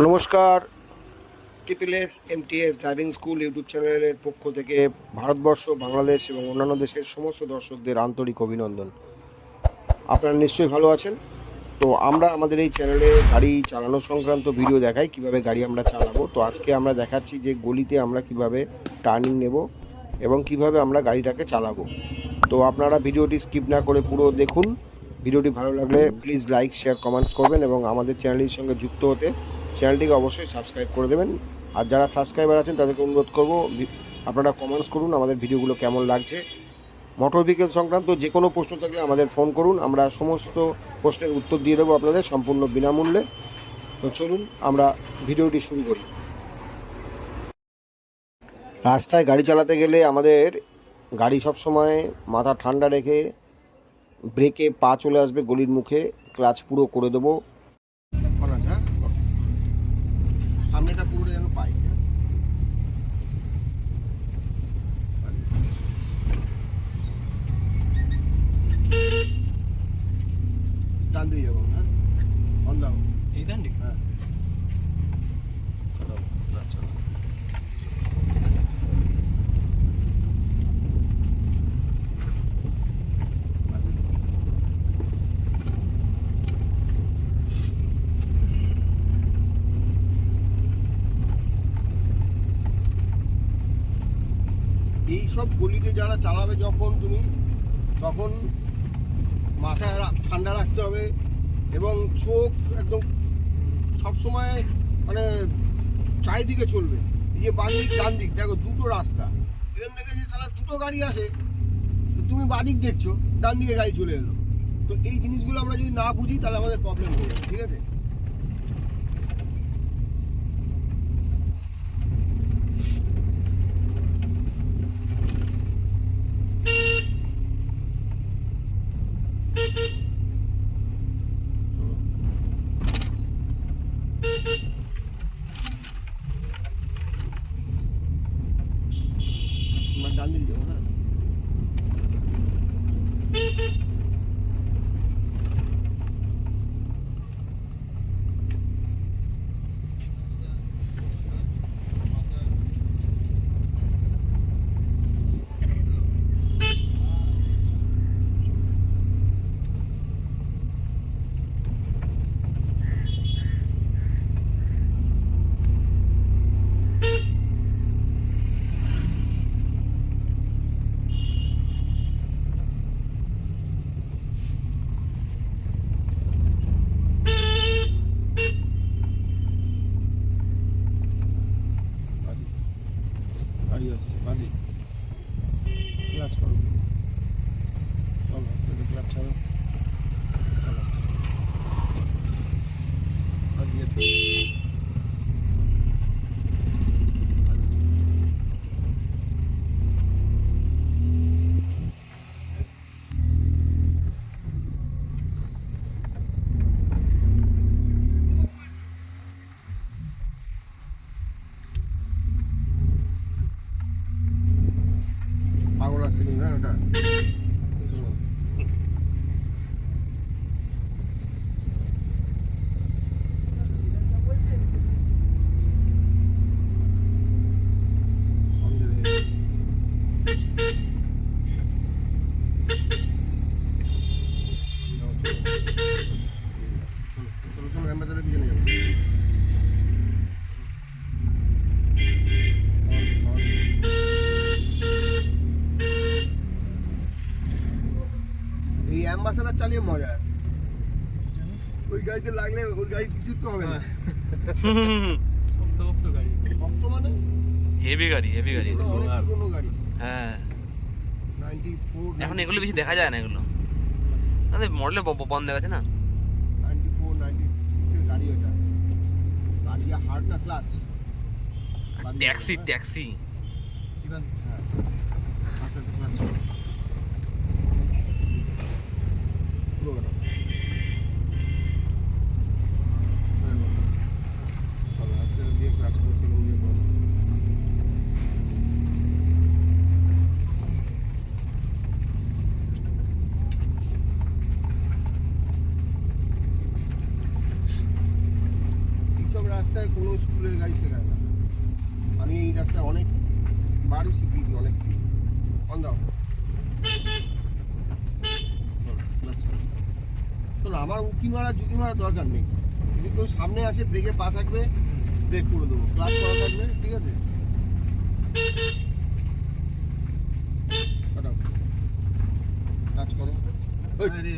নমস্কার। Triple S MTS driving school YouTube চ্যানেলের পক্ষ থেকে ভারতবর্ষ, বাংলাদেশ এবং অন্যান্য দেশের সমস্ত দর্শকদের আন্তরিক অভিনন্দন। আপনারা নিশ্চয়ই ভালো আছেন? তো আমরা আমাদের এই চ্যানেলে গাড়ি চালানো সংক্রান্ত ভিডিও দেখাই, কীভাবে গাড়ি আমরা চালাবো। তো আজকে আমরা দেখাচ্ছি যে গলিতে আমরা কীভাবে টার্নিং নেব এবং কীভাবে আমরা গাড়িটাকে চালাবো। তো আপনারা ভিডিওটি স্কিপ না করে পুরো দেখুন। ভিডিওটি ভালো লাগলে প্লিজ লাইক, শেয়ার, কমেন্টস করবেন এবং আমাদের চ্যানেলের সঙ্গে যুক্ত হতে চ্যানেলটিকে অবশ্যই সাবস্ক্রাইব করে দেবেন। আর যারা সাবস্ক্রাইবার আছেন, তাদেরকে অনুরোধ করব আপনারা কমেন্টস করুন, আমাদের ভিডিওগুলো কেমন লাগছে। মোটর ভেহিকেল সংক্রান্ত যে কোনো প্রশ্ন থাকলে আমাদের ফোন করুন। আমরা সমস্ত প্রশ্নের উত্তর দিয়ে দেবো আপনাদের সম্পূর্ণ বিনামূল্যে। তো চলুন, আমরা ভিডিওটি শুরু করি। রাস্তায় গাড়ি চালাতে গেলে আমাদের গাড়ি সবসময় মাথা ঠান্ডা রেখে ব্রেকে পা চলে আসবে গলির মুখে। ক্লাচ পুরো করে দেবো সামনেটা পুরো যেন পাই হ্যাঁ? ডান দিয়ে যাব হ্যাঁ অন দাও এই দান হ্যাঁ আচ্ছা। এই সব গলিতে যারা চালাবে যখন তুমি তখন মাথা রা- ঠান্ডা রাখতে হবে এবং চোখ একদম সবসময় মানে চারিদিকে চলবে। যে বাঁ দিক ডান দিক দেখো দুটো রাস্তা। এখান থেকে যে সারা দুটো গাড়ি আসে তুমি বাদিক দেখছ ডান দিকে গাড়ি চলে এলো। তো এই জিনিসগুলো আমরা যদি না বুঝি, তাহলে আমাদের প্রবলেম হয়ে যাবে, ঠিক আছে? fazia tempo. অ্যাম্বাসাডার চালিয়ে মজা আছে। ওই গাড়িতে লাগলে ওই গাড়ি কিছু তো হবে না। শক্ত শক্ত গাড়ি। শক্ত মানে? হেভি গাড়ি হেভি গাড়ি। পুরোনো গাড়ি। হ্যাঁ। নাইনটি ফোর এখন এগুলো বেশি দেখা যায় না এগুলো। আমাদের মডেলে বন্ধ হয়ে গেছে না? নাইনটি ফোর নাইনটি সিক্সের গাড়ি ওটা। গাড়ি হার্ড না ক্লাচ ট্যাক্সি ট্যাক্সি ইভেন হ্যাঁ। আস্তে আস্তে ক্লাচ পুরো গাড়ি চলো অ্যাক্সিডেন্ট দিয়ে ক্লাচ করে সেকেন্ড দিয়ে বন্ধ এইসব রাস্তায় কোনো স্কুলের গাড়ি শেখায় না। আমি এই রাস্তায় অনেক বাড়ি শিখিয়েছি, অনেক। অন দাও। শোনো আমার উকি মারা জুকি মারা দরকার নেই। যদি কেউ সামনে আসে ব্রেকে পা থাকবে ব্রেক করে দেবো। ক্লাস করা থাকবে ঠিক আছে? কাজ করো। আরে।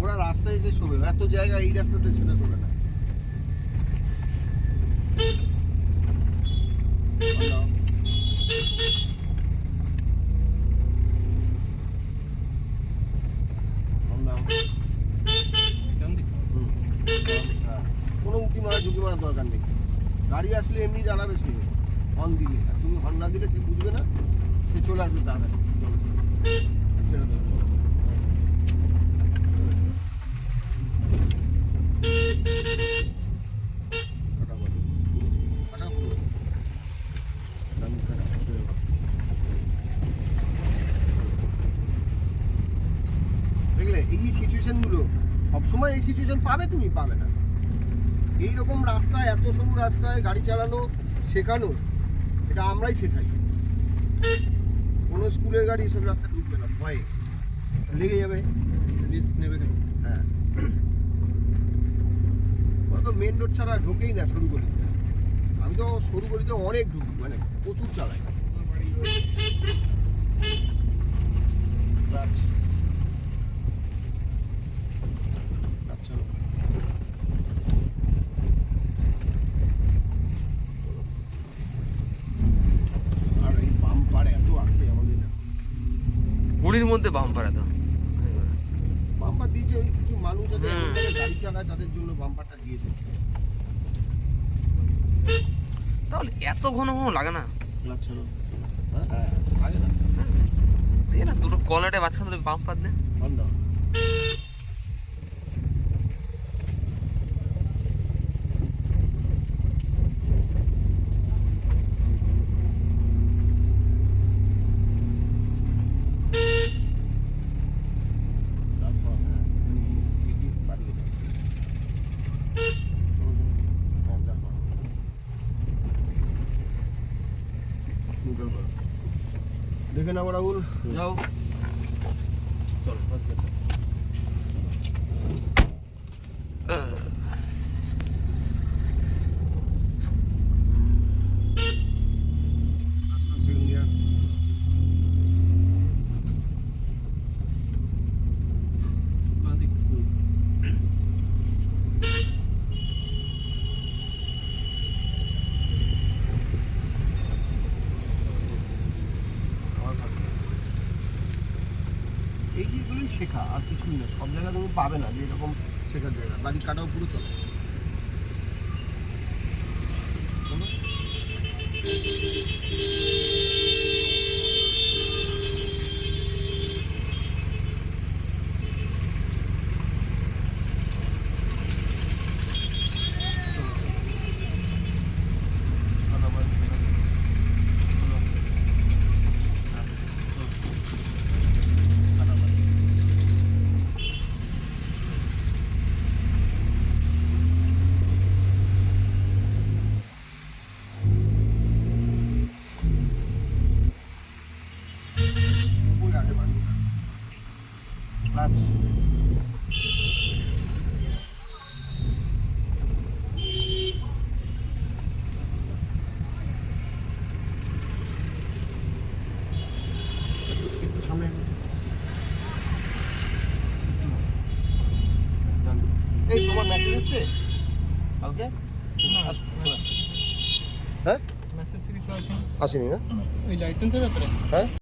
ওরা রাস্তায় এসে শোবে। এত জায়গা এই রাস্তাতে সেটা শোবে না হলো। হলো। কেমন দিক? হুম। হ্যাঁ। কোনো উঁকি মারা ঝুঁকি মারার দরকার নেই গাড়ি আসলে এমনি দাঁড়াবে সে হর্ন দিলে আর তুমি হর্ন না দিলে সে বুঝবে না, সে চলে আসবে তাড়াতাড়ি চলো। সেটা দেবো চলো। এই সিচুয়েশনগুলো সবসময় এই সিচুয়েশন পাবে তুমি, পাবে না। এই রকম রাস্তায়, এত সরু রাস্তায় গাড়ি চালানো, শেখানো এটা আমরাই শেখাই। কোনো স্কুলের গাড়ি এসব রাস্তায় ঢুকবে না ভয়ে। লেগে যাবে। রিস্ক নেবে কেন? হ্যাঁ। ওরা তো মেন রোড ছাড়া ঢোকেই না সরু গলিতে। আমি তো সরু গলিতে অনেক ঢুকি মানে প্রচুর চালাই। রাজ। রাজ, চলো। চলো। আর এই বাম্পার এত আছে আমাদের গুড়ির মধ্যে বাম্পার এত বাম্পার দিয়েছে ওই কিছু মানুষ আছে গাড়ি চালায় তাদের জন্য বাম্পারটা দিয়েছে। তাহলে এত ঘন ঘন লাগে না? লাগছে না। হ্যাঁ লাগে না। দুটো কলাটে মাঝখানে দুটো বাম্পার দে বন্ধ তারপর হ্যাঁ আমি এদিকে বাড়িয়ে দেবো চলো, চলো। হ্যাঁ, দেখো। নিউট্রাল করো। দেখে নাও রাহুল যাও চলো বাস গেট। Second gear. বাঁ দিক আমার কাছে। এই জিনিসগুলোই শেখা আর কিছুই না। সব জায়গায় তুমি পাবে না যে এরকম শেখার জায়গা। বাড়ি কাটাও পুরো চলো। Thank কাটাবাড়ি, কাটাবাড়ি। চলো। হ্যাঁ, চলো। কাটাবাড়ি। ওই আগে বাঁধি ক্লাচ একটু সামনে এগো। ডান। এই তোমার মেসেজ এসছে কালকে হ্যাঁ আসেনি না ওই লাইসেন্সের ব্যাপারে হ্যাঁ